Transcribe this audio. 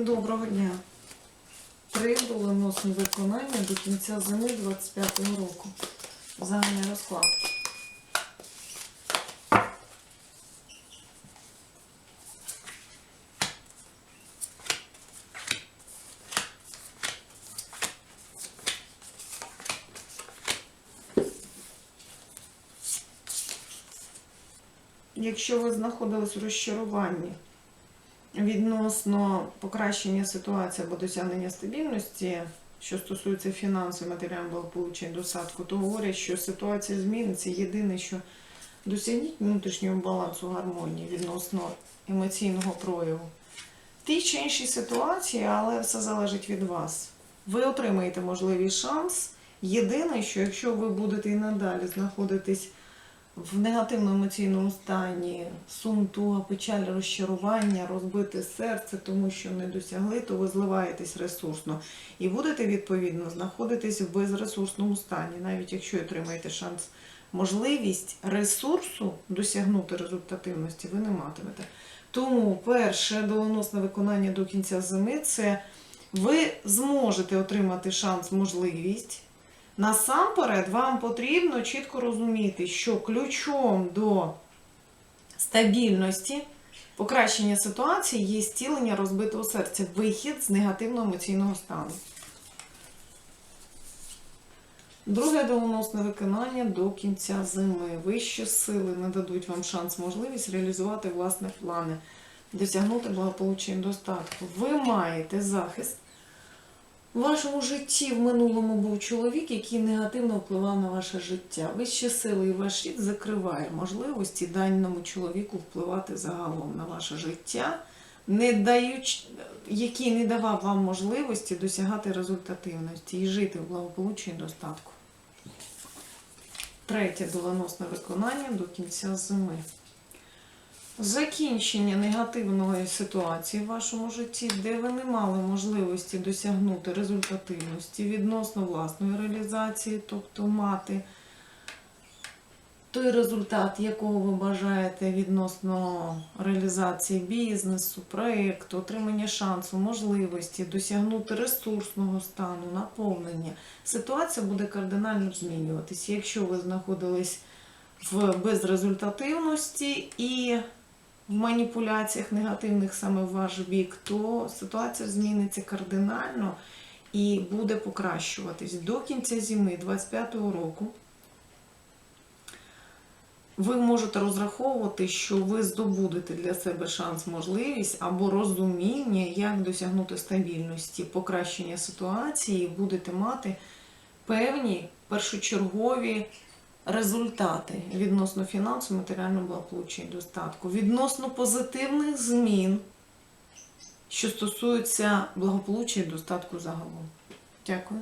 Доброго дня. Три доленосні виконання до кінця зими 25-го року. Загальний розклад. Якщо ви знаходились у розчаруванні, відносно покращення ситуації або досягнення стабільності, що стосується фінансів, матеріального благополуччя і достатку, то говорять, що ситуація зміниться. Єдине, що досягніть внутрішнього балансу гармонії відносно емоційного прояву. В тій чи іншій ситуації, але все залежить від вас. Ви отримаєте можливий шанс. Єдине, що якщо ви будете і надалі знаходитись в негативному емоційному стані, сум, туга, печаль, розчарування, розбите серце, тому що не досягли, то ви зливаєтесь ресурсно і будете відповідно знаходитись в безресурсному стані, навіть якщо отримаєте шанс, можливість ресурсу досягнути результативності, ви не матимете. Тому перше доленосне виконання до кінця зими це ви зможете отримати шанс, можливість. Насамперед, вам потрібно чітко розуміти, що ключом до стабільності, покращення ситуації є стілення розбитого серця, вихід з негативного емоційного стану. Друге доленосне виконання до кінця зими. Вищі сили нададуть вам шанс, можливість реалізувати власні плани, досягнути благополуччя і достатку. Ви маєте захист. У вашому житті в минулому був чоловік, який негативно впливав на ваше життя. Вищі сили і ваш рід закриває можливості даному чоловіку впливати загалом на ваше життя, не даючи, який не давав вам можливості досягати результативності і жити в благополуччі і достатку. Третє доленосне виконання до кінця зими. Закінчення негативної ситуації в вашому житті, де ви не мали можливості досягнути результативності відносно власної реалізації, тобто мати той результат, якого ви бажаєте відносно реалізації бізнесу, проєкту, отримання шансу, можливості досягнути ресурсного стану, наповнення. Ситуація буде кардинально змінюватися. Якщо ви знаходились в безрезультативності і в маніпуляціях негативних саме в ваш бік, то ситуація зміниться кардинально і буде покращуватись. До кінця зими 25-го року ви можете розраховувати, що ви здобудете для себе шанс, можливість або розуміння, як досягнути стабільності, покращення ситуації, будете мати певні першочергові результати відносно фінансу, матеріального благополуччя і достатку, відносно позитивних змін, що стосуються благополуччя і достатку загалом. Дякую.